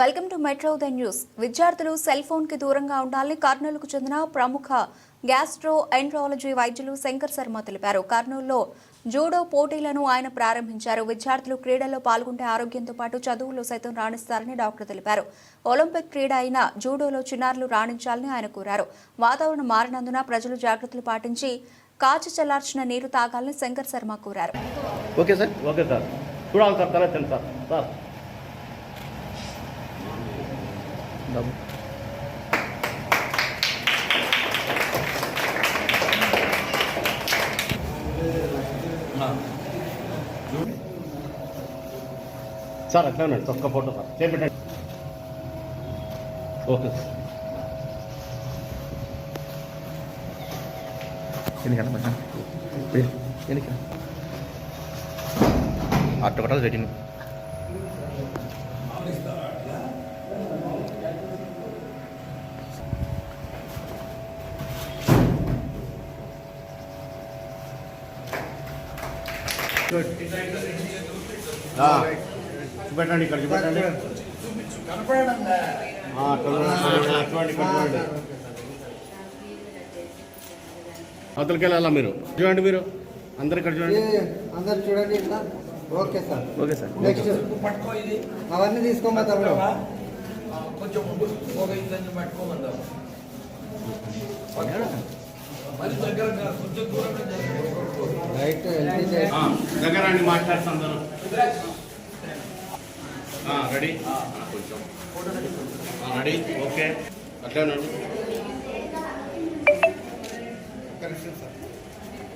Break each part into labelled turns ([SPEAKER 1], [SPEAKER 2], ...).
[SPEAKER 1] Welcome to metro the news. విద్యార్థులు cell ఫోన్కి దూరంగా ఉండాలని కర్నూలుకు చెందిన ప్రముఖ గ్యాస్ట్రో ఎంట్రాలజీ వైద్యులు శంకర్ శర్మ తెలిపారు. కర్నూలులో జూడో పోటీలను ఆయన ప్రారంభించారు. విద్యార్థులు క్రీడల్లో పాల్గొంటే ఆరోగ్యంతో పాటు చదువులో సైతం రాణిస్తారని డాక్టర్ తెలిపారు. ఒలింపిక్ క్రీడ అయిన జూడోలో చిన్నారులు రాణించాలని ఆయన కోరారు. వాతావరణం మారినందున ప్రజలు జాగ్రత్తలు పాటించి కాచి చల్లార్చిన నీరు తాగాలని శంకర్ శర్మ కోరారు.
[SPEAKER 2] Okay sir.
[SPEAKER 3] Okay sir. చూడాలి సార్ తర్వాత సార్. సార్
[SPEAKER 2] బాబు
[SPEAKER 3] సార్ అట్లా ఉండండి ఒక్క ఫోటో సార్ చేపెట్టండి ఓకే సార్
[SPEAKER 2] ఎన్నికన్నా పైన ఎన్నిక అట్ట కొట్టాలి పెట్టింది
[SPEAKER 3] ఆ, చూపెట్టండి ఇక్కడ చూపెట్టండి. చూడండి, అటువంటి ఇక్కడ చూడండి అవతలకి వెళ్ళాలా మీరు? చూడండి మీరు. అందరు ఇక్కడ చూడండి.
[SPEAKER 4] అందరు చూడండి ఇట్లా okay sir.
[SPEAKER 2] Okay sir.
[SPEAKER 4] Next. అవన్నీ తీసుకోమా తమ్ముడు?
[SPEAKER 5] కొంచెం ముందు ఒక ఇంజన్ పట్టుకోమందాం మరి దగ్గర
[SPEAKER 3] రండి మాట్లాడుతాం అందరూ. ఆ, రెడీ? ఆ, కొంచెం. ఆ, రెడీ? ఓకే.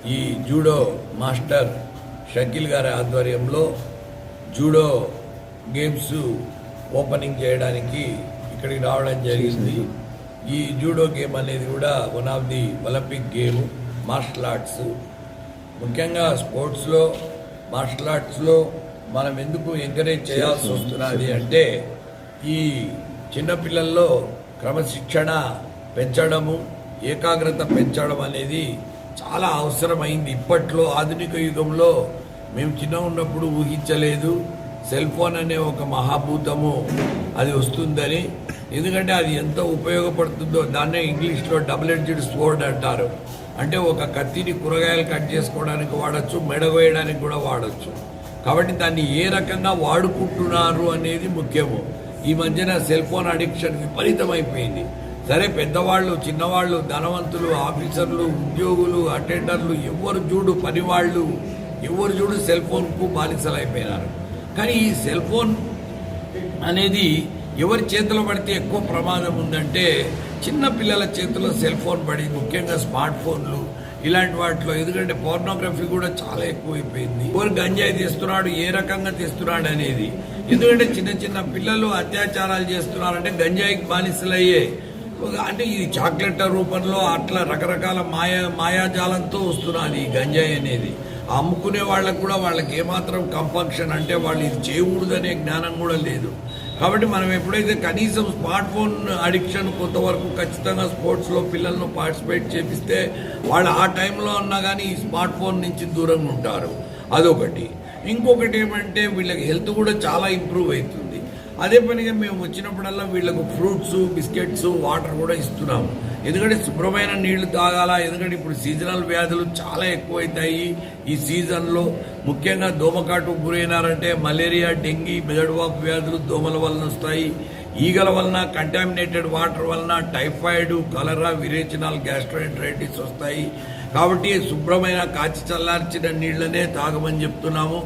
[SPEAKER 5] ఈ జూడో మాస్టర్ షకీల్ గారి ఆధ్వర్యంలో జూడో గేమ్స్ ఓపెనింగ్ చేయడానికి ఇక్కడికి రావడం జరిగింది. ఈ జూడో గేమ్ అనేది కూడా one of the Olympic game martial arts ముఖ్యంగా స్పోర్ట్స్లో మార్షల్ ఆర్ట్స్లో మనం ఎందుకు ఎంకరేజ్ చేయాల్సి వస్తున్నది అంటే ఈ చిన్నపిల్లల్లో క్రమశిక్షణ పెంచడము ఏకాగ్రత పెంచడం అనేది చాలా అవసరమైంది. ఇప్పట్లో ఆధునిక యుగంలో మేము చిన్న ఉన్నప్పుడు ఊహించలేదు. సెల్ ఫోన్ అనే ఒక మహాభూతము అది వస్తుందని ఎందుకంటే అది ఎంత ఉపయోగపడుతుందో దాన్నే ఇంగ్లీష్లో డబుల్ ఎడ్జ్డ్ స్వోర్డ్ అంటారు. అంటే ఒక కత్తిని కూరగాయలు కట్ చేసుకోవడానికి వాడచ్చు మెడవేయడానికి కూడా వాడచ్చు. కాబట్టి దాన్ని ఏ రకంగా వాడుకుంటున్నారు అనేది ముఖ్యము. ఈ మధ్యన సెల్ ఫోన్ అడిక్షన్ విపరీతమైపోయింది. సరే పెద్దవాళ్ళు చిన్నవాళ్ళు ధనవంతులు ఆఫీసర్లు ఉద్యోగులు అటెండర్లు ఎవరు చూడు పనివాళ్ళు ఎవరు చూడు సెల్ ఫోన్కు బానిసలైపోయినారు. కానీ ఈ సెల్ ఫోన్ అనేది ఎవరి చేతిలో పడితే ఎక్కువ ప్రమాదం ఉందంటే చిన్న పిల్లల చేతిలో సెల్ ఫోన్ పడి ముఖ్యంగా స్మార్ట్ ఫోన్లు ఇలాంటి వాటిలో. ఎందుకంటే పోర్నోగ్రఫీ కూడా చాలా ఎక్కువైపోయింది. ఎవరు గంజాయి తీస్తున్నాడు ఏ రకంగా తీస్తున్నాడు అనేది. ఎందుకంటే చిన్న చిన్న పిల్లలు అత్యాచారాలు చేస్తున్నారంటే గంజాయికి బానిసలయ్యే. అంటే ఇది చాక్లెట్ రూపంలో అట్లా రకరకాల మాయా మాయాజాలంతో వస్తున్నది ఈ గంజాయి అనేది. అమ్ముకునే వాళ్ళకు కూడా వాళ్ళకి ఏమాత్రం కంపంక్షన్ అంటే వాళ్ళు ఇది చేయకూడదనే జ్ఞానం కూడా లేదు. కాబట్టి మనం ఎప్పుడైతే కనీసం స్మార్ట్ ఫోన్ అడిక్షన్ కొంతవరకు ఖచ్చితంగా స్పోర్ట్స్లో పిల్లలను పార్టిసిపేట్ చేపిస్తే వాళ్ళు ఆ టైంలో ఉన్నా కానీ ఈ స్మార్ట్ ఫోన్ నుంచి దూరంగా ఉంటారు. అదొకటి. ఇంకొకటి ఏమంటే వీళ్ళకి హెల్త్ కూడా చాలా ఇంప్రూవ్ అవుతుంది. అదే పనిగా మేము వచ్చినప్పుడల్లా వీళ్ళకు ఫ్రూట్స్ బిస్కెట్స్ వాటర్ కూడా ఇస్తున్నాము. ఎందుకంటే శుభ్రమైన నీళ్ళు తాగాల? ఎందుకంటే ఇప్పుడు సీజనల్ వ్యాధులు చాలా ఎక్కువైతాయి ఈ సీజన్లో. ముఖ్యంగా దోమకాటు గురైనారంటే మలేరియా డెంగీ మెదడువాపు వ్యాధులు దోమల వలన వస్తాయి. ఈగల వలన కంటామినేటెడ్ వాటర్ వలన టైఫాయిడ్ కలరా విరేచనాల్ గ్యాస్ట్రోఎంట్రైటిస్ వస్తాయి. కాబట్టి శుభ్రమైన కాచి చల్లార్చిన నీళ్ళనే తాగమని చెప్తున్నాము.